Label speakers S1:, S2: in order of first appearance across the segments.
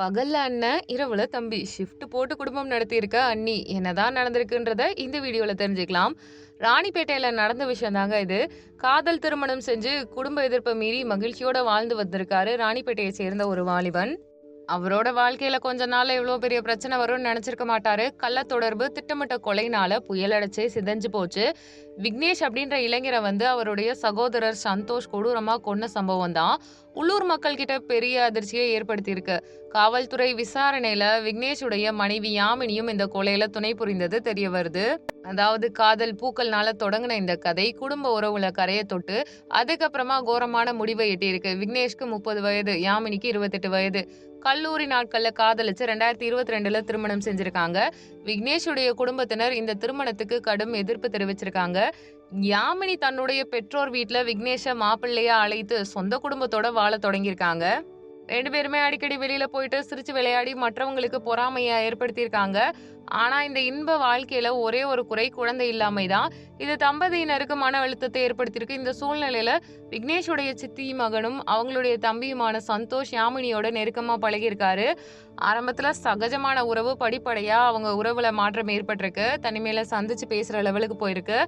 S1: பகல்ல அண்ணன் இரவுல தம்பி ஷிஃப்ட் போட்டு குடும்பம் நடத்தியிருக்க அண்ணி என்னதான் நடந்திருக்குன்றத இந்த வீடியோல தெரிஞ்சுக்கலாம். ராணிப்பேட்டையில நடந்த விஷயம் தாங்க இது. காதல் திருமணம் செஞ்சு குடும்ப எதிர்ப்பை மீறி மகிழ்ச்சியோட வாழ்ந்து வந்திருக்காரு ராணிப்பேட்டையை சேர்ந்த ஒரு வாலிபன். அவரோட வாழ்க்கையில கொஞ்ச நாள்ல எவ்வளோ பெரிய பிரச்சனை வரும்னு நினைச்சிருக்க மாட்டாரு. கள்ள தொடர்பு திட்டமிட்ட கொலைனால புயல் அடைச்சு சிதைஞ்சு போச்சு. விக்னேஷ் அப்படின்ற இளைஞரை வந்து அவருடைய சகோதரர் சந்தோஷ் கொடூரமா கொன்ன சம்பவம் தான் உள்ளூர் மக்கள் கிட்ட பெரிய அதிர்ச்சியை ஏற்படுத்தியிருக்கு. காவல்துறை விசாரணையில விக்னேஷுடைய மனைவி யாமினியும் இந்த கொலையில துணை புரிந்தது தெரிய வருது. அதாவது காதல் பூக்கள்னால தொடங்கின இந்த கதை குடும்ப உறவுல கரையை தொட்டு அதுக்கப்புறமா கோரமான முடிவை எட்டியிருக்கு. விக்னேஷ்க்கு முப்பது வயது யாமினிக்கு இருபத்தெட்டு வயது. கல்லூரி நாட்கள்ல காதலிச்சு ரெண்டாயிரத்தி இருபத்தி ரெண்டுல திருமணம் செஞ்சிருக்காங்க. விக்னேஷுடைய குடும்பத்தினர் இந்த திருமணத்துக்கு கடும் எதிர்ப்பு தெரிவிச்சிருக்காங்க. யாமினி தன்னுடைய பெற்றோர் வீட்டுல விக்னேஷ மாப்பிள்ளையா அழைத்து சொந்த குடும்பத்தோட வாழ தொடங்கியிருக்காங்க. ரெண்டு பேருமே அடிக்கடி வெளியில போயிட்டு சிரிச்சு விளையாடி மற்றவங்களுக்கு பொறாமையை ஏற்படுத்தியிருக்காங்க. ஆனா இந்த இன்ப வாழ்க்கையில ஒரே ஒரு குறை குழந்தை இல்லாமை தான். இது தம்பதியினருக்கு மன அழுத்தத்தை ஏற்படுத்தியிருக்கு. இந்த சூழ்நிலையில விக்னேஷுடைய சித்தி மகனும் அவங்களுடைய தம்பியுமான சந்தோஷ் யாமினியோட நெருக்கமா பழகியிருக்காரு. ஆரம்பத்துல சகஜமான உறவு படிப்படையா அவங்க உறவுல மாற்றம் ஏற்பட்டிருக்கு. தனிமையில சந்திச்சு பேசுற லெவலுக்கு போயிருக்கு.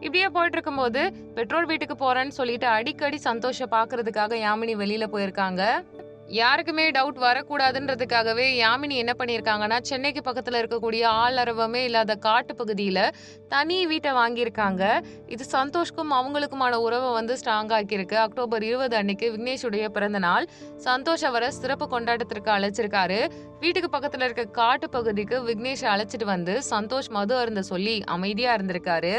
S1: இப்படியே போயிட்டு இருக்கும்போது பெற்றோர் வீட்டுக்கு போறேன்னு சொல்லிட்டு அடிக்கடி சந்தோஷம் பாக்குறதுக்காக யாமினி வெளியில போயிருக்காங்க. யாருக்குமே டவுட் வரக்கூடாதுன்றதுக்காகவே யாமினி என்ன பண்ணியிருக்காங்கன்னா சென்னைக்கு பக்கத்தில் இருக்கக்கூடிய ஆளரவமே இல்லாத காட்டு பகுதியில் தனி வீட்டை வாங்கியிருக்காங்க. இது சந்தோஷ்க்கும் அவங்களுக்குமான உறவை வந்து ஸ்ட்ராங் ஆக்கியிருக்கு. அக்டோபர் இருபது அன்னைக்கு விக்னேஷுடைய பிறந்த நாள். சந்தோஷ் அவரை சிறப்பு கொண்டாட்டத்திற்கு அழைச்சிருக்காரு. வீட்டுக்கு பக்கத்தில் இருக்க காட்டு பகுதிக்கு விக்னேஷை அழைச்சிட்டு வந்து சந்தோஷ் மது அருந்த சொல்லி அமைதியாக இருந்திருக்காரு.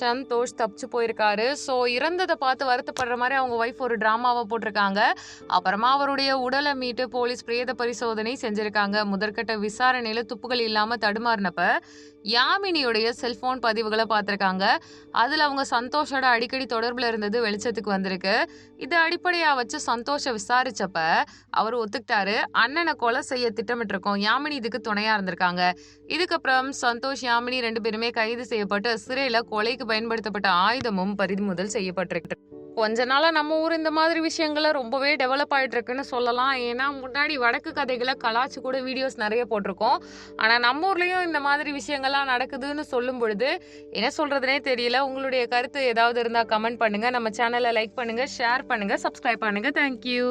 S1: சந்தோஷ் தப்பிச்சு போயிருக்காரு. ஸோ இறந்ததை பார்த்து வருத்தப்படுற மாதிரி அவங்க ஒய்ஃப் ஒரு ட்ராமாவை போட்டிருக்காங்க. அப்புறமா அவருடைய உடலை மீட்டு போலீஸ் பிரேத பரிசோதனை செஞ்சிருக்காங்க. முதற்கட்ட விசாரணையில துப்புகள் இல்லாம தடுமாறினப்ப யாமினியுடைய செல்போன் பதிவுகளை பார்த்துருக்காங்க. அதில் அவங்க சந்தோஷோட அடிக்கடி தொடர்பில் இருந்தது வெளிச்சத்துக்கு வந்திருக்கு. இதை அடிப்படையாக வச்சு சந்தோஷை விசாரிச்சப்ப அவர் ஒத்துக்கிட்டாரு. அண்ணனை கொலை செய்ய திட்டமிட்டிருக்கோம். யாமினி இதுக்கு துணையாக இருந்திருக்காங்க. இதுக்கப்புறம் சந்தோஷ் யாமினி ரெண்டு பேருமே கைது செய்யப்பட்டு சிறையில் கொலை கொலைக்கு பயன்படுத்தப்பட்ட ஆயுதமும் பறிமுதல் செய்யப்பட்டிருக்கு. கொஞ்ச நாளா நம்ம ஊர் இந்த மாதிரி விஷயங்கள ரொம்பவே டெவலப் ஆயிட்டு இருக்குன்னு சொல்லலாம். ஏன்னா முன்னாடி வடக்கு கதைகளை கலாச்சு கூட வீடியோஸ் நிறைய போட்டிருக்கோம். ஆனா நம்ம ஊர்லயும் இந்த மாதிரி விஷயங்கள்லாம் நடக்குதுன்னு சொல்லும் பொழுது என்ன சொல்றதுனே தெரியல. உங்களுடைய கருத்து ஏதாவது இருந்தா கமெண்ட் பண்ணுங்க. நம்ம சேனலை லைக் பண்ணுங்க ஷேர் பண்ணுங்க சப்ஸ்கிரைப் பண்ணுங்க. தேங்க்யூ